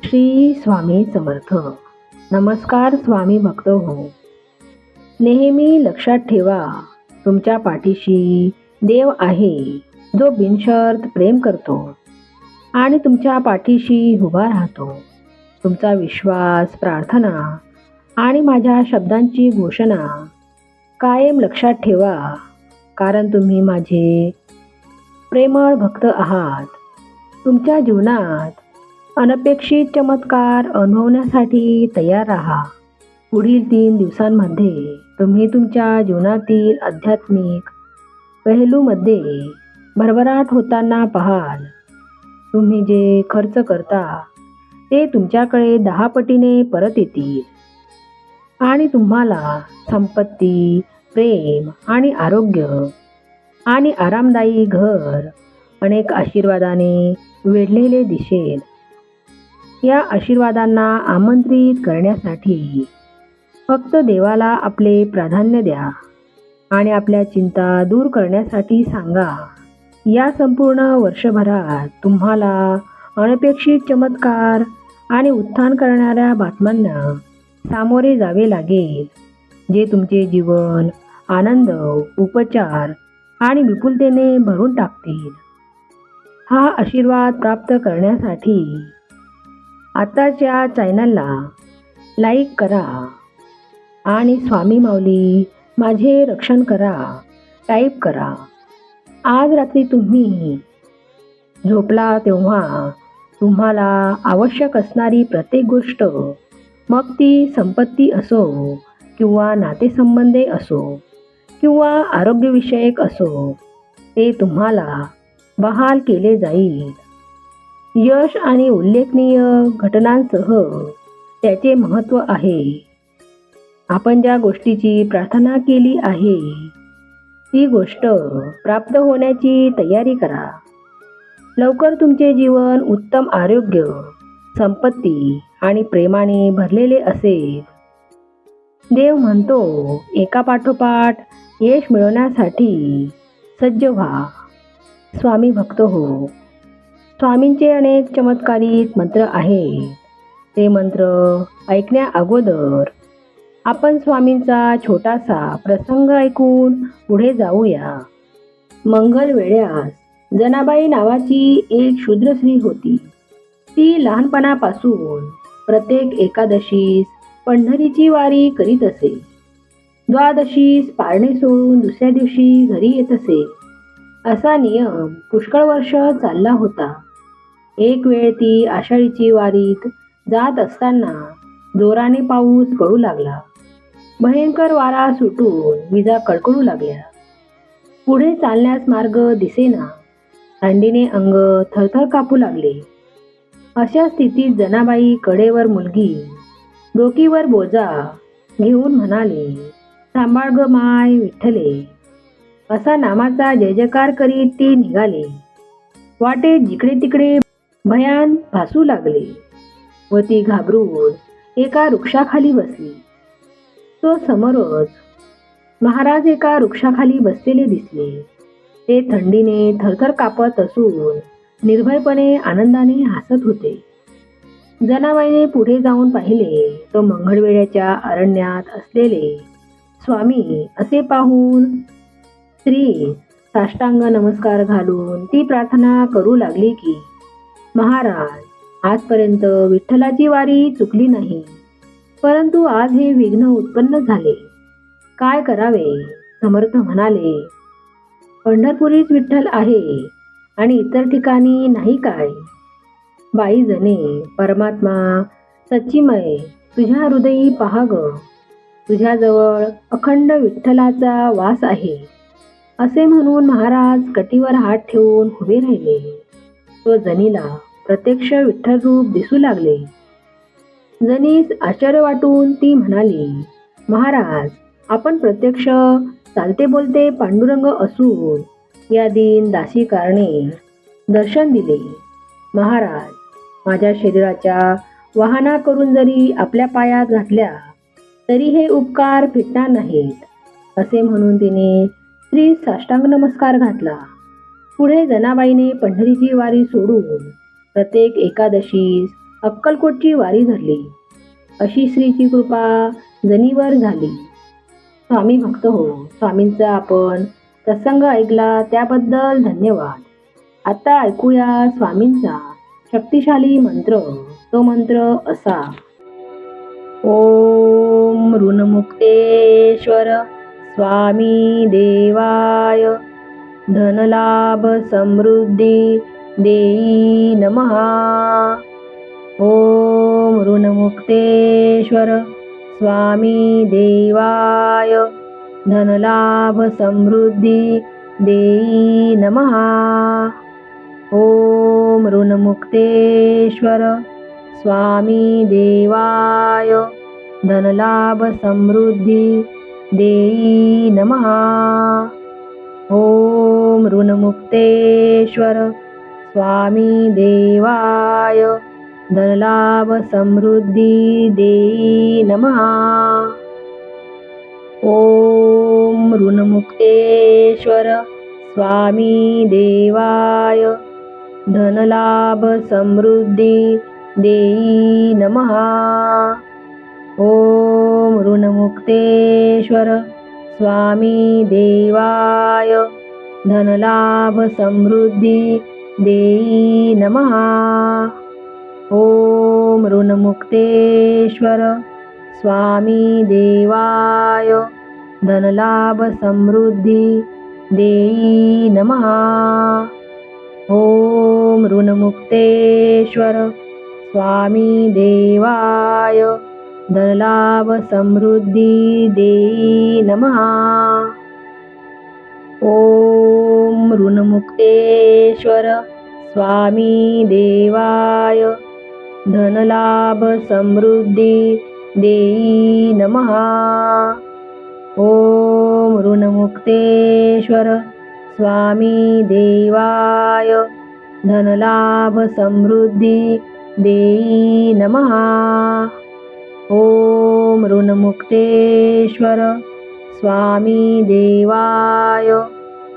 श्री स्वामी समर्थ. नमस्कार स्वामी भक्त हो नेहमी लक्षात ठेवा तुमच्या पाठीशी देव आहे जो बिनशर्त प्रेम करतो आणि तुमच्या पाठीशी उभा राहतो. तुमचा विश्वास प्रार्थना आणि माझ्या शब्दांची घोषणा कायम लक्षात ठेवा कारण तुम्ही माझे प्रेमळ भक्त आहात. तुमच्या जीवनात अनपेक्षित चमत्कार अनुभवण्यासाठी तयार राहा. पुढील तीन दिवसांमध्ये तुम्ही तुमच्या जीवनातील आध्यात्मिक पहलूमध्ये भरभराट होताना पाहाल. तुम्ही जे खर्च करता ते तुमच्याकडे दहा पटीने परत येतील. आणि तुम्हाला संपत्ती प्रेम आणि आरोग्य आणि आरामदायी घर अनेक आशीर्वादाने वेढलेले दिसेल. या आशीर्वादांना आमंत्रित करण्यासाठी. फक्त देवाला आपले प्राधान्य द्या आणि आपल्या चिंता दूर करण्यासाठी सांगा. या संपूर्ण वर्षभरात तुम्हाला अनपेक्षित चमत्कार आणि उत्थान करणाऱ्या बातम्यांना सामोरे जावे लागेल जे तुमचे जीवन आनंद उपचार आणि विपुलतेने भरून टाकतील. हा आशीर्वाद प्राप्त करण्यासाठी आताच्या चॅनलला लाईक करा आणि स्वामी माऊली माझे रक्षण करा टाईप करा. आज रात्री तुम्ही झोपला तेव्हा तुम्हाला आवश्यक असणारी प्रत्येक गोष्ट मग ती संपत्ती असो किंवा नातेसंबंधे असो किंवा आरोग्यविषयक असो ते तुम्हाला बहाल केले जाईल. यश आणि उल्लेखनीय घटनांसह त्याचे महत्त्व आहे. आपण ज्या गोष्टीची प्रार्थना केली आहे ती गोष्ट प्राप्त होण्याची तयारी करा. लवकर तुमचे जीवन उत्तम आरोग्य संपत्ती आणि प्रेमाने भरलेले असेल. देव म्हणतो एका पाठोपाठ यश मिळवण्यासाठी सज्ज व्हा. स्वामी भक्त हो. स्वामींचे अनेक चमत्कारिक मंत्र आहेत. ते मंत्र ऐकण्या अगोदर आपण स्वामींचा छोटासा प्रसंग ऐकून पुढे जाऊया. मंगल वेळ्यास जनाबाई नावाची एक शूद्र स्त्री होती. ती लहानपणापासून प्रत्येक एकादशीस पंढरीची वारी करीत असे. द्वादशीस पारणे सोडून दुसऱ्या दिवशी घरी येत असे. असा नियम पुष्कळ वर्ष चालला होता. एक वेळ ती आषाढीची वारीत जात असताना जोराने पाऊस पडू लागला. भयंकर वारा सुटून विजा कडकडू लागल्या. पुढे चालण्यास मार्ग दिसेना. थंडीने अंग थरथर कापू लागले. अशा स्थितीत जनाबाई कडेवर मुलगी डोकीवर बोजा घेऊन म्हणाले सांभाळ ग माय विठ्ठले. असा नामाचा जय जयकार करीत ती निघाले. वाटे जिकडे तिकडे भयान भासू लागले व ती घाबरून एका वृक्षाखाली बसली. तो समोरच महाराज एका वृक्षाखाली बसलेले दिसले. ते थंडीने थरथर कापत असून निर्भयपणे आनंदाने हसत होते. जनाबाईने पुढे जाऊन पाहिले तो मंगळवेड्याच्या अरण्यात असलेले स्वामी असे पाहून स्त्री साष्टांग नमस्कार घालून ती प्रार्थना करू लागली की महाराज आजपर्यंत विठ्ठलाची वारी चुकली नाही परंतु आज हे विघ्न उत्पन्न झाले. काय करावे? समर्थ म्हणाले पंढरपुरीच विठ्ठल आहे आणि इतर ठिकाणी नाही काय? बाई जने परमात्मा सच्चिमय तुझ्या हृदयी पहा तुझ्याजवळ अखंड विठ्ठलाचा वास आहे. असे म्हणून महाराज कटीवर हात ठेवून उभे राहिले. तो जनीला प्रत्यक्ष विठ्ठल रूप दिसू लागले. जनीस आश्चर्य वाटून ती म्हणाली महाराज आपण प्रत्यक्ष चालते बोलते पांडुरंग असून या दिन दासी कारणे दर्शन दिले. महाराज माझ्या शरीराच्या वाहना करून जरी आपल्या पायात घातल्या तरी हे उपकार फिटणार नाहीत. असे म्हणून तिने श्री साष्टांग नमस्कार घातला. पुढे जनाबाईने पंढरीची वारी सोडून प्रत्येक एकादशीस अक्कलकोटची वारी धरली. अशी श्रीची कृपा जनीवर झाली. स्वामी भक्त हो स्वामींचा आपण प्रसंग ऐकला त्याबद्दल धन्यवाद. आता ऐकूया स्वामींचा शक्तिशाली मंत्र. तो मंत्र असा. ओम ऋणमुक्तेश्वर स्वामी देवाय. धनलाभ समृद्धी देई नमहा ओम ऋणमुक्तेश्वर स्वामी देवाय। धनलाभ समृद्धी देई नमहा ओम ऋणमुक्तेश्वर स्वामी देवाय। धनलाभ समृद्धी देई नमहा ॐ ऋणमुक्तेश्वर स्वामी देवाय धनलाभ समृद्धी देई नमः। ॐ ऋणमुक्तेश्वर स्वामी देवाय धनलाभ समृद्धी देई नमः। ॐ ऋणमुक्तेश्वर स्वामी देवाय. धनलाभ समृद्धी देई नमहा ओम ऋणमुक्तेश्वर स्वामी देवाय. धनलाभ समृद्धी देई नमहा ॐ ऋणमुक्तेश्वर स्वामी देवाय. धनलाभ समृद्धी देई नमहा ओम ऋणमुक्तेश्वर स्वामी देवाय. धनलाभ समृद्धी देई नमहा ओम ऋणमुक्तेश्वर स्वामी देवाय. धनलाभ समृद्धी देई नमः. ॐ ऋणमुक्तेश्वर स्वामी देवाय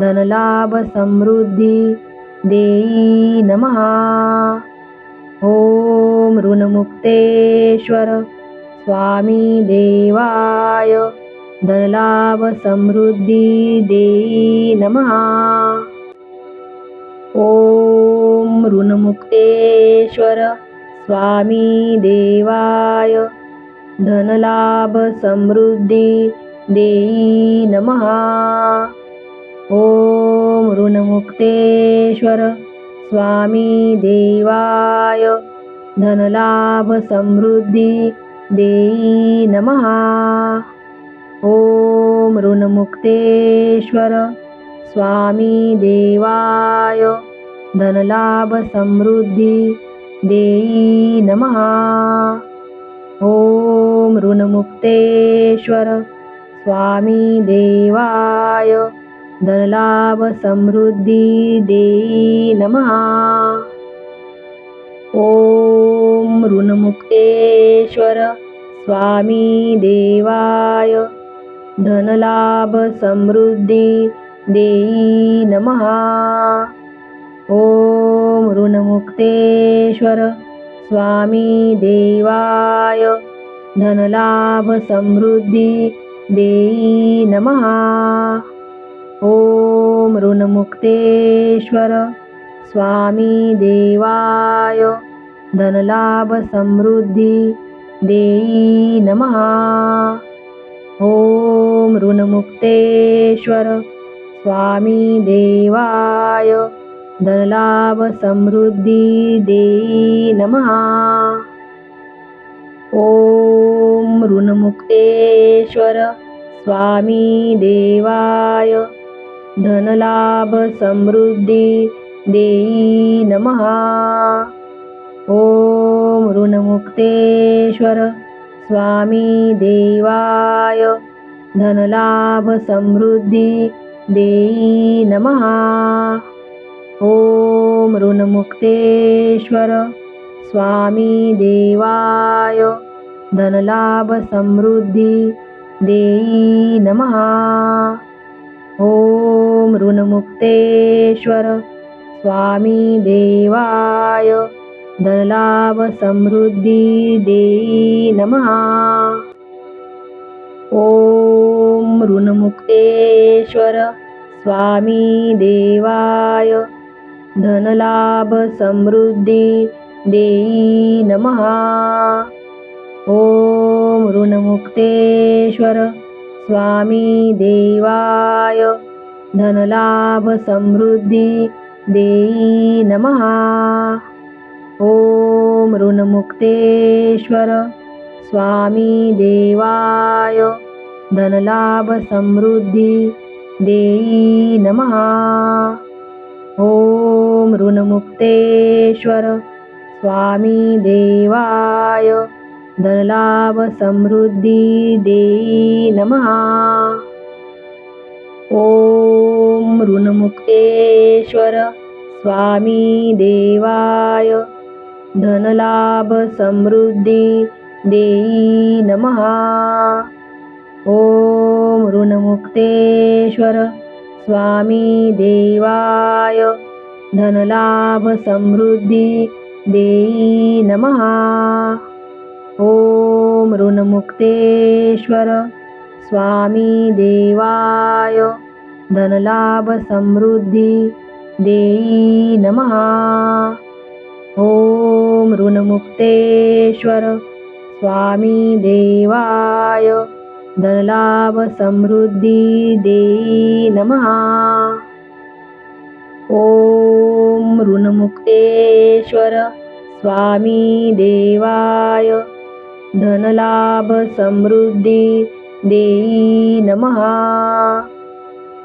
धनलाभ समृद्धि देई ॐ ओम ऋणमुक्तेश्वर स्वामी देवाय धनलाभ समृद्धि देई ॐ ओम ऋणमुक्तेश्वर स्वामी देवाय धनलाभ समृद्धी देई नमहा ओम ऋणमुक्तेश्वर स्वामी देवाय। धनलाभ समृद्धी देई नमहा ओम ऋणमुक्तेश्वर स्वामी देवाय। धनलाभ समृद्धी देई नमहा ओम ऋणमुक्तेश्वर स्वामी देवाय धनलाभ समृद्धी देई नमहा ओम ऋणमुक्तेश्वर स्वामी देवाय धनलाभ समृद्धी देई नमहा ओम ऋणमुक्तेश्वर स्वामी देवाय. धनलाभ समृद्धी देई नमहा ओम ऋणमुक्तेश्वर स्वामी देवाय. धनलाभ समृद्धी देई नमहा ॐ ऋणमुक्तेश्वर स्वामी देवाय. धनलाभ समृद्धी देई नमहा ओम ऋणमुक्तेश्वर स्वामी देवाय धनलाभ समृद्धी देई नमहा ओम ऋणमुक्तेश्वर स्वामी देवाय धनलाभ समृद्धी देई नमहा ॐ ऋणमुक्तेश्वर स्वामी देवाय धनलाभ समृद्धी देई नमः। ॐ ऋणमुक्तेश्वर स्वामी देवाय धनलाभ समृद्धी देई नमः। ॐ ऋणमुक्तेश्वर स्वामी देवाय धनलाभ समृद्धी देई नमः। ओम ऋणमुक्तेश्वर स्वामी देवाय। धनलाभ समृद्धी देई नमहा ओम ऋणमुक्तेश्वर स्वामी देवाय। धनलाभ समृद्धी देई नमः। ओम ऋणमुक्तेश्वर स्वामी देवाय धनलाभ समृद्धी देई नमः। ओम ऋणमुक्तेश्वर स्वामी देवाय धनलाभ समृद्धी देई नमः। ओम ऋणमुक्तेश्वर स्वामी देवाय धनलाभ समृद्धी देई नमः। ओम ऋणमुक्तेश्वर स्वामी देवाय। धनलाभ समृद्धी देई नमहा ओम ऋणमुक्तेश्वर स्वामी देवाय। धनलाभ समृद्धी देई नमः। ओम ऋणमुक्तेश्वर स्वामी देवाय. धनलाभ समृद्धी देई नमः.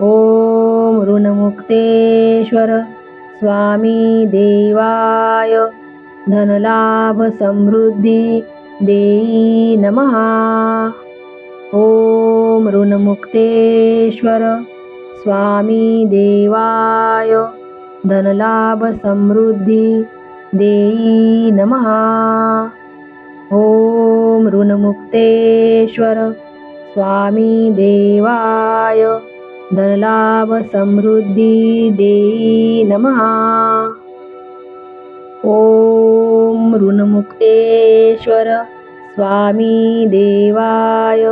ओम ऋणमुक्तेश्वर स्वामी देवाय. धनलाभ समृद्धी देई नमः. ओम ऋणमुक्तेश्वर स्वामी देवाय. धनलाभ समृद्धी देई नमहा ओम ऋणमुक्तेश्वर स्वामी देवाय. धनलाभ समृद्धी देई नमहा ओम ऋणमुक्तेश्वर स्वामी देवाय.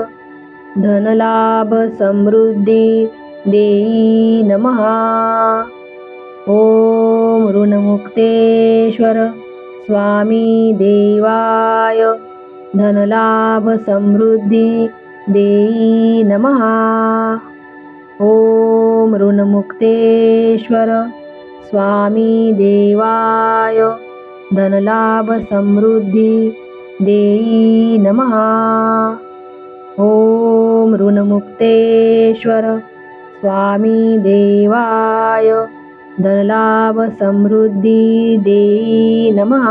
धनलाभ समृद्धी देई नमः ओम ऋणमुक्तेश्वर स्वामी देवाय। धनलाभ समृद्धी देई नमः ओम ऋणमुक्तेश्वर स्वामी देवाय। धनलाभ समृद्धी देई नमः ओम ऋणमुक्तेश्वर स्वामी देवाय. धनलाभ समृद्धी देई नमः.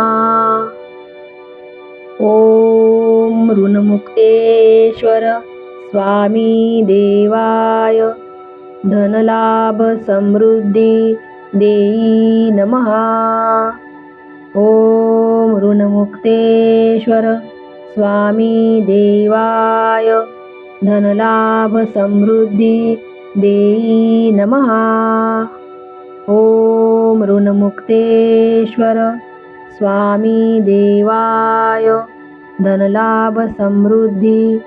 ओम ऋणमुक्तेश्वर स्वामी देवाय. धनलाभ समृद्धी देई नमः. ओम ऋणमुक्तेश्वर स्वामी देवाय. धनलाभ समृद्धी देई नमः। ॐ ऋणमुक्तेश्वर स्वामी देवाय। धनलाभ समृद्धी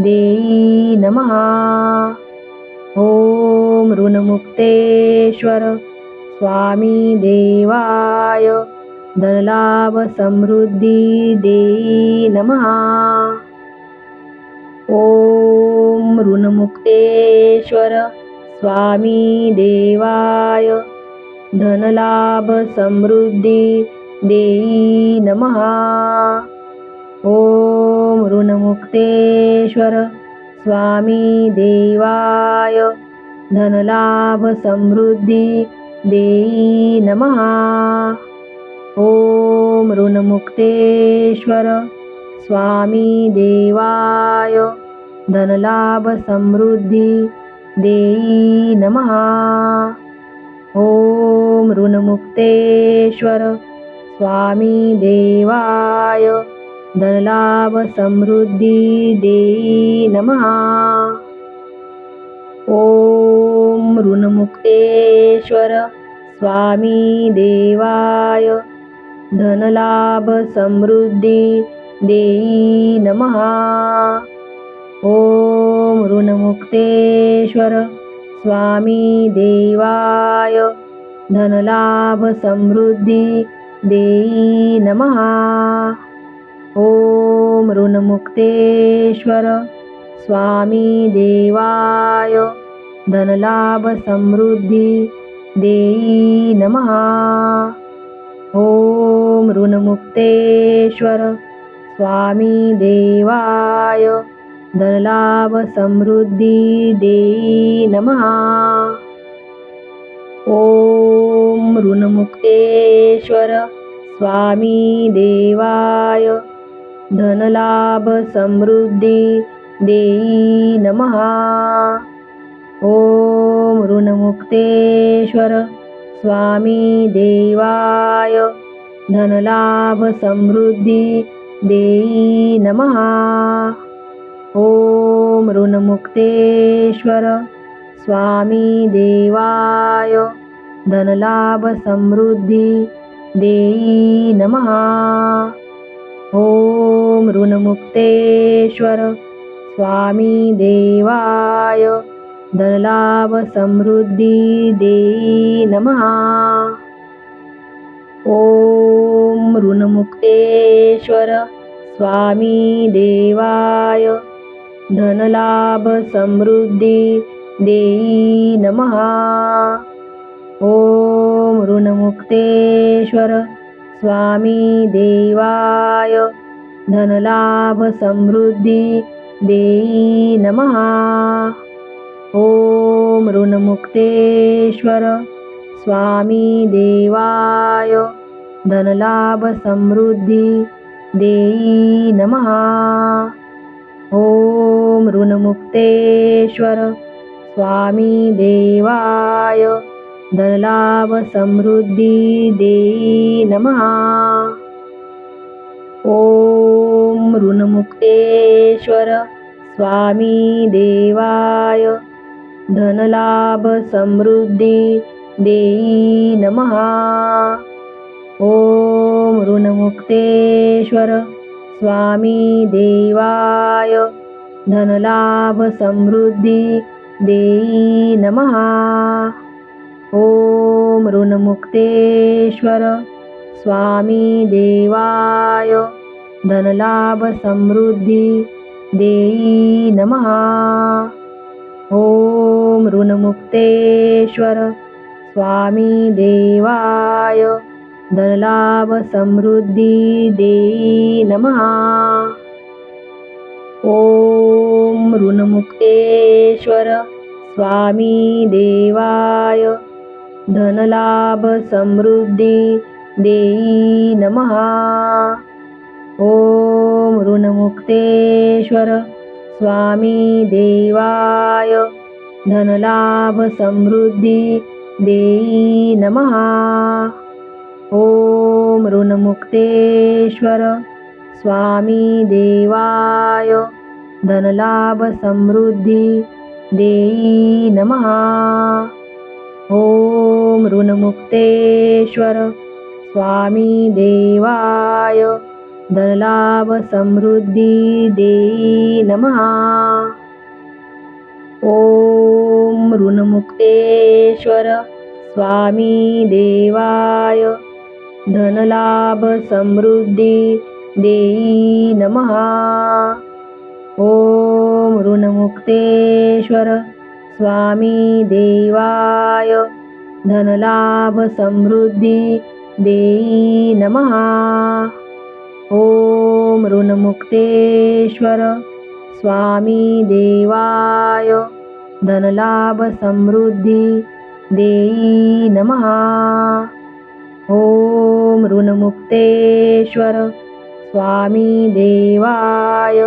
देई नमः। ॐ ऋणमुक्तेश्वर स्वामी देवाय। धनलाभ समृद्धि देई नमः। ओम ऋणमुक्तेश्वर स्वामी देवाय. धनलाभ समृद्धी देई नमः. ओम ऋणमुक्तेश्वर स्वामी देवाय. धनलाभ समृद्धी देई नमः. ओम ऋणमुक्तेश्वर स्वामी देवाय. धनलाभ समृद्धी देई नमहा ओम ऋणमुक्तेश्वर स्वामी देवाय. धनलाभ समृद्धी देई नमहा ओम ऋणमुक्तेश्वर स्वामी देवाय. धनलाभ समृद्धी देई नमहा ॐ ऋणमुक्तेश्वर स्वामी देवाय। धनलाभ समृद्धी देई नमहा। ॐ ऋणमुक्तेश्वर स्वामी देवाय। धनलाभ समृद्धी देई नमहा। ॐ ऋणमुक्तेश्वर स्वामी देवाय धनलाभ समृद्धी देई नमहा ॐ ऋणमुक्तेश्वर स्वामी देवाय धनलाभ समृद्धी देई नमहा ॐ ऋणमुक्तेश्वर स्वामी देवाय धनलाभ समृद्धी देई नमहा ॐ ऋणमुक्तेश्वर स्वामी देवाय। धनलाभ समृद्धी देई नमहा ॐ ऋणमुक्तेश्वर स्वामी देवाय। धनलाभ समृद्धी देई नमहा ऋणमुक्तेश्वर स्वामी देवाय. धनलाभ समृद्धी देई नमहा ॐ ऋणमुक्तेश्वर स्वामी देवाय. धनलाभ समृद्धी देई नमहा ॐ ऋणमुक्तेश्वर स्वामी देवाय. धनलाभ समृद्धी देई नमहा ॐ ऋणमुक्तेश्वर स्वामी देवाय। धनलाभ समृद्धी देई नमहा ॐ ऋणमुक्तेश्वर स्वामी देवाय। धनलाभ समृद्धी देई नमहा ॐ ऋणमुक्तेश्वर स्वामी देवाय धनलाभ समृद्धी देई नमहा ॐ ऋणमुक्तेश्वर स्वामी देवाय धनलाभ समृद्धी देई नमहा ॐ ऋणमुक्तेश्वर स्वामी देवाय धनलाभ समृद्धी देई नमहा. ॐ ऋणमुक्तेश्वर स्वामी देवाय. धनलाभ समृद्धी देई नमहा. ॐ ऋणमुक्तेश्वर स्वामी देवाय. धनलाभ समृद्धी देई नमहा. ॐ ऋणमुक्तेश्वर स्वामी देवाय धनलाभ समृद्धी देई नमहा ॐ ऋणमुक्तेश्वर स्वामी देवाय धनलाभ समृद्धी देई नमहा ॐ ऋणमुक्तेश्वर स्वामी देवाय धनलाभ समृद्धी देई नमहा ॐ ऋणमुक्तेश्वर स्वामी देवाय। धनलाभ समृद्धी देई नमहा ॐ ऋणमुक्तेश्वर स्वामी देवाय। धनलाभ समृद्धी देई नमहा ॐ ऋणमुक्तेश्वर स्वामी देवाय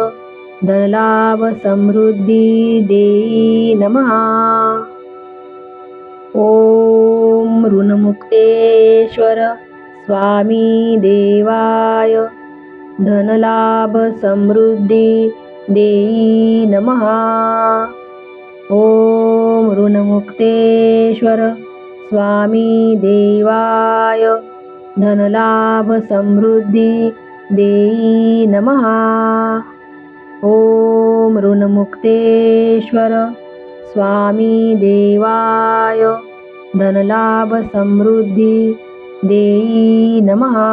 दलाव समृद्धी देई नमः। ॐ ऋणमुक्तेश्वर स्वामी देवाय धनलाभ समृद्धी देई नमः। ॐ ऋणमुक्तेश्वर स्वामी देवाय. धनलाभ समृद्धी देई नमहा ओम ऋणमुक्तेश्वर स्वामी देवाय. धनलाभ समृद्धी देई नमहा